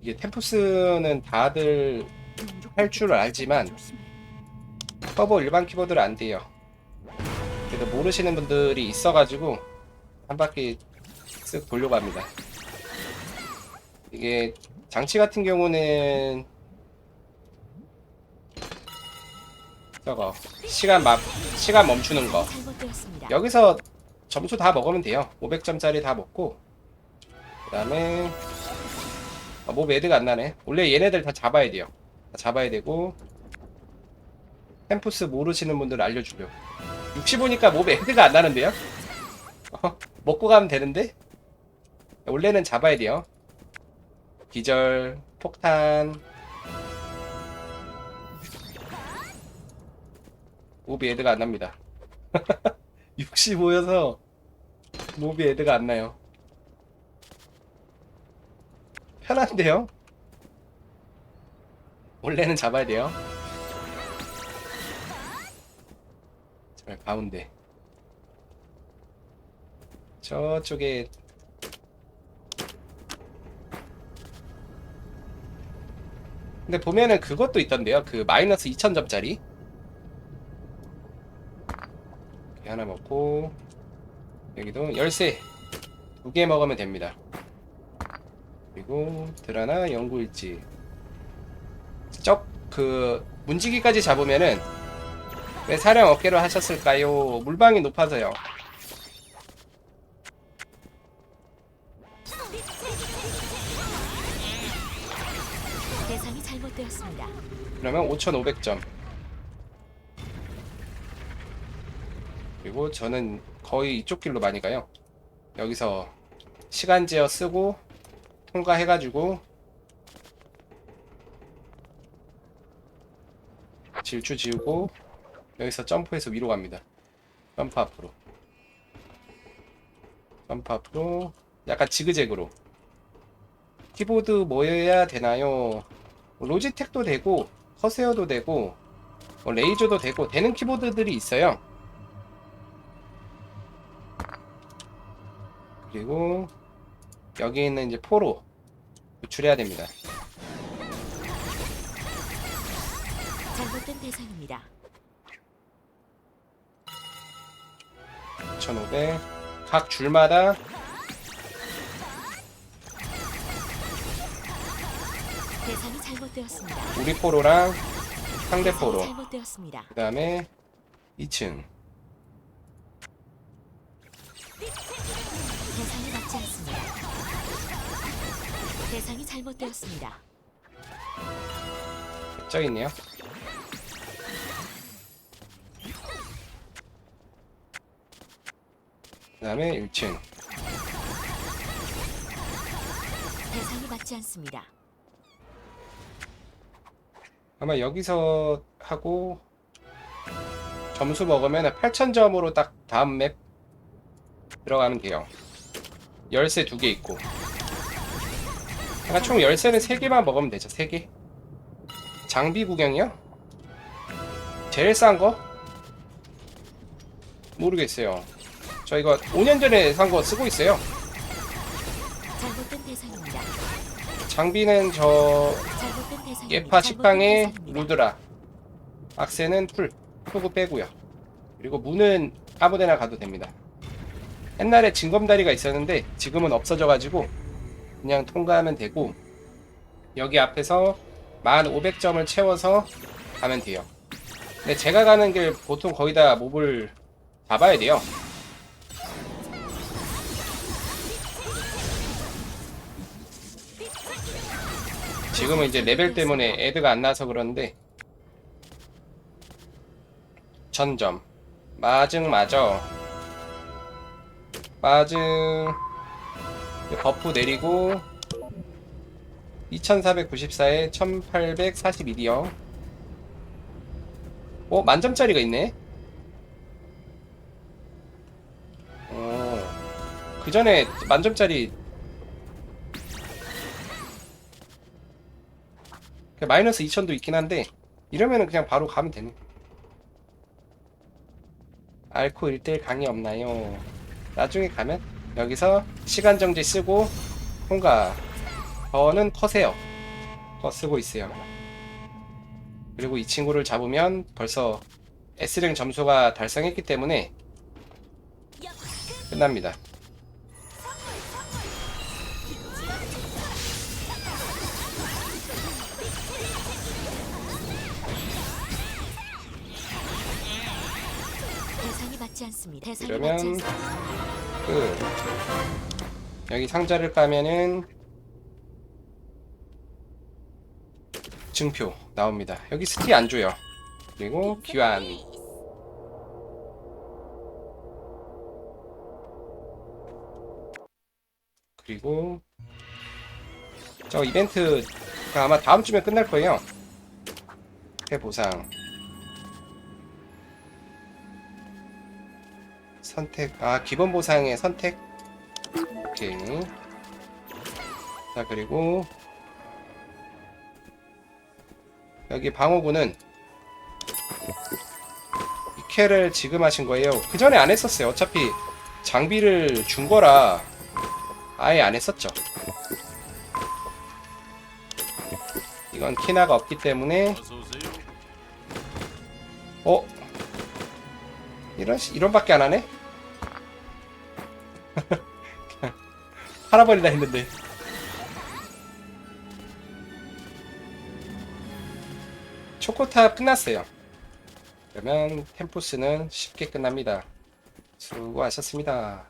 이게 템프스는 다들 할 줄을 알지만 터보 일반 키보드는 안 돼요. 그래도 모르시는 분들이 있어가지고 한 바퀴 쓱 돌려고 합니다. 이게 장치 같은 경우는 저거 시간 막 시간 멈추는 거. 여기서 점수 다 먹으면 돼요. 500점짜리 다 먹고 그 다음에 아, 뭐 매드가 안 나네. 원래 얘네들 다 잡아야 돼요. 다 잡아야 되고 템프스 모르시는 분들 알려주려. 65니까 뭐 매드가 안 나는데요? 어, 먹고 가면 되는데? 원래는 잡아야 돼요. 기절, 폭탄, 모비 애드가 안 납니다. 65여서 모비 애드가 안 나요. 편한데요? 원래는 잡아야 돼요. 잘 가운데. 저쪽에 근데 보면은 그것도 있던데요. 그 마이너스 2000점짜리. 하나 먹고 여기도 열쇠 두 개 먹으면 됩니다. 그리고 드라나 연구일지 쩍그 문지기까지 잡으면은 왜 사령 어깨로 하셨을까요? 물방이 높아서요. 대상이 잘못되었습니다. 그러면 5,500점. 그리고 저는 거의 이쪽 길로 많이 가요. 여기서 시간 제어 쓰고 통과해가지고 질주 지우고 여기서 점프해서 위로 갑니다. 점프 앞으로. 점프 앞으로 약간 지그재그로. 키보드 뭐여야 되나요? 로지텍도 되고 커세어도 되고 뭐 레이저도 되고 되는 키보드들이 있어요. 그리고 여기 있는 이제 포로 구출해야 됩니다. 잘못된 대상입니다. 1500. 각 줄마다 대상이 잘못되었습니다. 우리 포로랑 상대 대상이 포로. 잘못되었습니다. 그 다음에 2층. 대상이 맞지 않습니다. 대상이 잘못되었습니다. 저기 있네요. 그 다음에 1층. 대상이 맞지 않습니다. 아마 여기서 하고 점수 먹으면 8,000점으로 딱 다음 맵 들어가면 돼요. 열쇠 두 개 있고. 그러니까 총 열쇠는 3개만 먹으면 되죠. 3개. 장비 구경이요? 제일 싼 거? 모르겠어요. 저 이거 5년 전에 산 거 쓰고 있어요. 장비는 저. 예파 식빵에 루드라 악세는 풀 표구 빼고요 그리고 문은 아무데나 가도 됩니다 옛날에 징검다리가 있었는데 지금은 없어져가지고 그냥 통과하면 되고 여기 앞에서 1500점을 채워서 가면 돼요. 근데 제가 가는 길 보통 거의 다 몹을 잡아야 돼요. 지금은 이제 레벨 때문에 애드가 안 나서 그런데 전점. 마증 맞어 마증 버프 내리고 2494에 1841이요 어? 만점짜리가 있네 어, 그 전에 만점짜리 그 마이너스 2000도 있긴 한데 이러면은 그냥 바로 가면 되네 알코 1대1 강의 없나요? 나중에 가면 여기서 시간 정지 쓰고 통과 저는 커세요 거 쓰고 있어요. 그리고 이 친구를 잡으면 벌써 S랭 점수가 달성했기 때문에 끝납니다. 대상이 맞지 않습니다. 대상이 그러면 않습니다. 끝. 여기 상자를 까면은 증표 나옵니다. 여기 스티 안 줘요. 그리고 귀환. 그리고 저 이벤트가 아마 다음 주면 끝날 거예요. 해보상. 선택 아 기본 보상의 선택. 오케이. 자 그리고 여기 방어구는 이케를 지금 하신 거예요. 그 전에 안 했었어요. 어차피 장비를 준 거라 아예 안 했었죠. 이건 키나가 없기 때문에 어 이런 시- 이런밖에 안 하네? 팔아버리라 했는데. 초코탑 끝났어요. 그러면 템포스는 쉽게 끝납니다. 수고하셨습니다